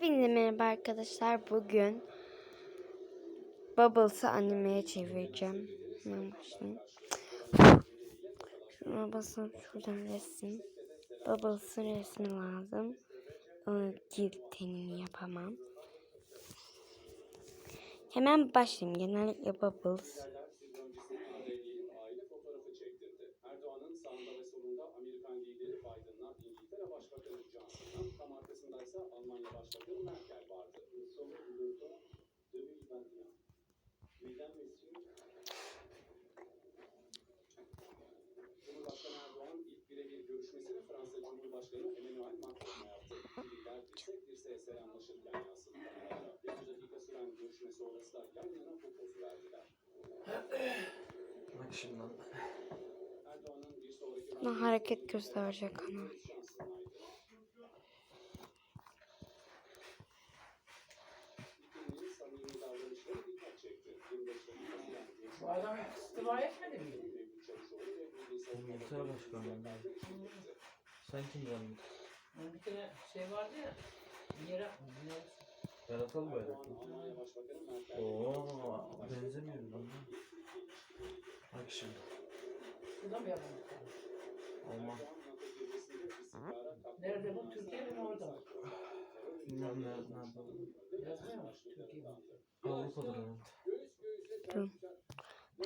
Hepinize merhaba arkadaşlar. Bugün Bubbles'ı animeye çevireceğim. Hemen başlayayım. Şuna basıp şuradan resim. Bubbles'ın resmi lazım. Onu cilt tenini yapamam. Hemen başlayayım. Genellikle Bubbles. Süren görüşme sonrası da yan yana popozu verdiler. Bak şimdi lan. Erdoğan'ın bir sonraki Bana hareket gösterecek kanal. Putin'in samimi davranışları dikkat çekti. 25 dakika süren görüşme Bu adam istifa etmedi mi? Mevlüt Çavuşoğlu ve Milli Savunma İngiltere Başkanı. Sen kim? Onun bir tane şey vardı ya. Bir yere bir yere- Yaratalı bayrak. Oo, benzemiyor lan. Bak şimdi. Şurada mı yapalım? Katkı Nerede bu? Türkiye'de mi orada mı? Bilmem ne, nerede. Yazmıyor mu? Türkiye'de. Avrupa'da herhalde.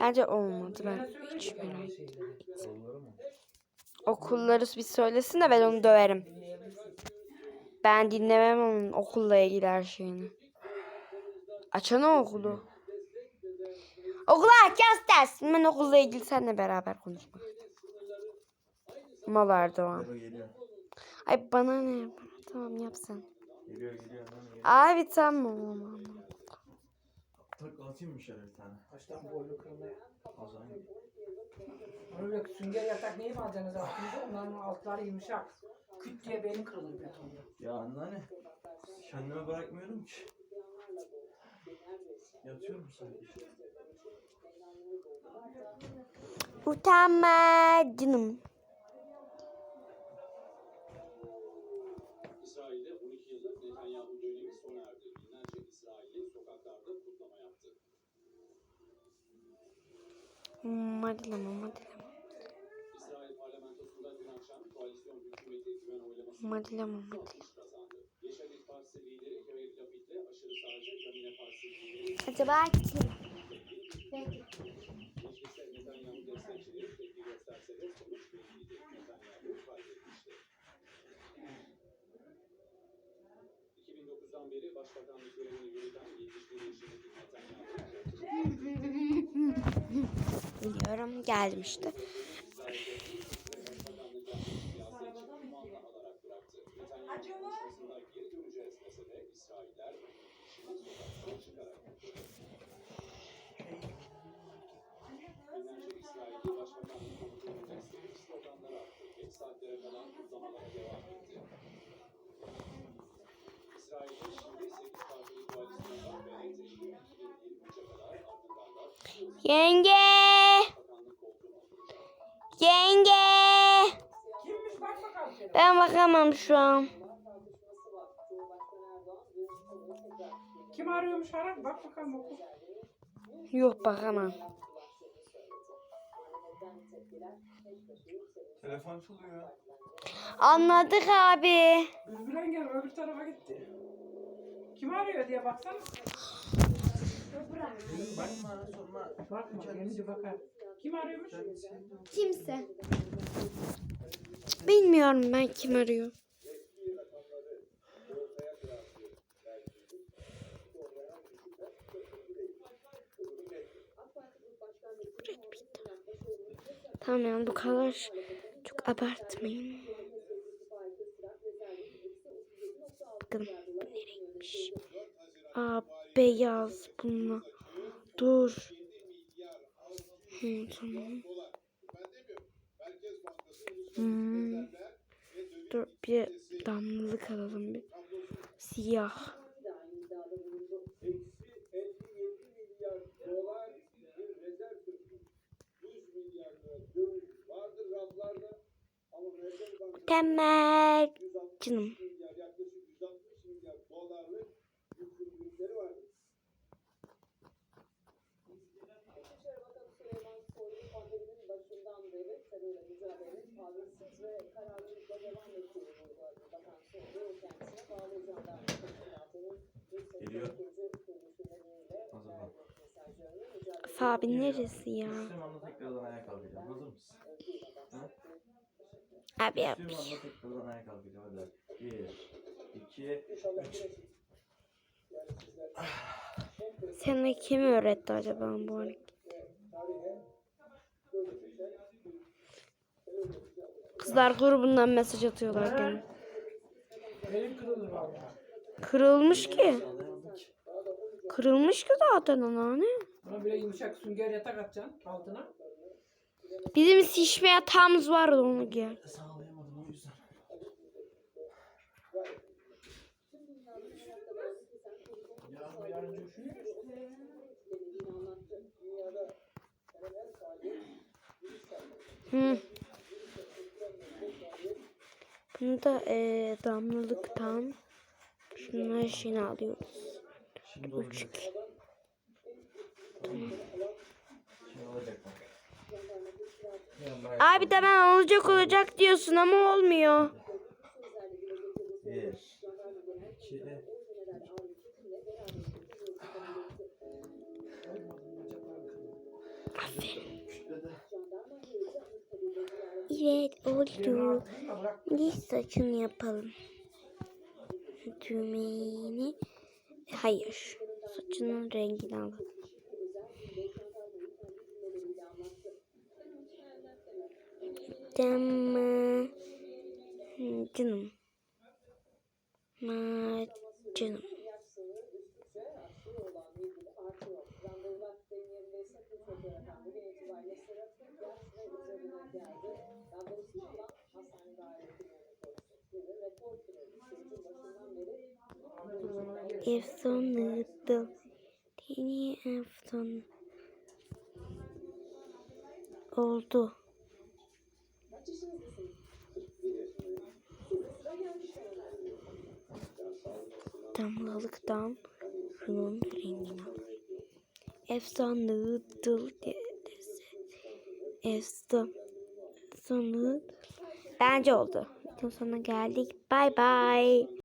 Bence olmadı. Ben hiç merak? Okulları bir söylesin de ben onu döverim. Ben dinlemem onun okulla ilgili her şeyini. Açana okulu. Okula herkes dersin. Ben okulla ilgili seninle beraber konuşmak. Mal Erdoğan. Ay bana ne? Tamam yap sen. Geliyor geliyor. Geliyor. Abi tamam. Tak atayım mı şöyle bir tane? Kaçtan boylu kırmaya. O zaman. Onu sünger yatak neyi alacaksınız aklınıza? Onların altları yumuşak. Küt diye benim kırılır betonda. Ya anneanne. Kendime bırakmıyorum ki. Yatıyorum sadece. Utanma canım. Gösterse de sonuç belliydi. Netanyahu kaybetmişti. 2009'dan beri başbakanlık görevini yürüten 71 yaşındaki Netanyahu Biliyorum geldim işte. İsrail'de Yenge! Kimmiş bak bakalım şöyle. Ben bakamam şu an. Kim arıyormuş ara? Bak bakalım oku. Yok bakamam. Telefon çalıyor. Anladık abi. Bülbülen gel öbür tarafa gitti. Kim arıyor diye baksana. Bakma sorma. Bakma gelince bakar. Kim arıyormuş? Kimse. Bilmiyorum ben kim arıyor. Tamam yani bu kadar çok abartmayın. Bakın nereymiş? Aa beyaz bununla. Dur. Hı, tamam. Hmm. Dur bir damlalık alalım bir. Siyah. Temel. Canım. Geliyor. Hazırlan. Abi neresi ya? Müslüm Hanım'la tekrardan ayağa kalkacağım. Hazır mısın? Ha? Abi yap. Müslüm Hanım'la tekrardan ayağa kalkacağım. Hadi. Bir, iki, üç. Sana kim öğretti acaba bu hareket? Kızlar grubundan mesaj atıyorlar gene. Kırılmış ki. Kırılmış ki zaten anneanne. Buna bile yumuşak sünger yatak atacaksın altına. Bizim şişme yatağımız vardı onu giyer. Sağlayamadım o yüzden. Yarın Bunu da eee damlalıktan şunları şimdi alıyoruz. Şimdi. Şimdi olacak bak. Abi de ben olacak olacak diyorsun ama olmuyor. Bir, iki, kütledi. Evet oldu. Şimdi saçını yapalım. Düğmeni. Hayır. Saçının rengini alalım. Tamam. Canım. Ma canım. Efsaneydi. Dini efsane. Oldu. Damlalıktan şunun rengini al. Efsaneydi. Efsane. Efsane. Bence oldu. Videonun sonuna geldik. Bye bye.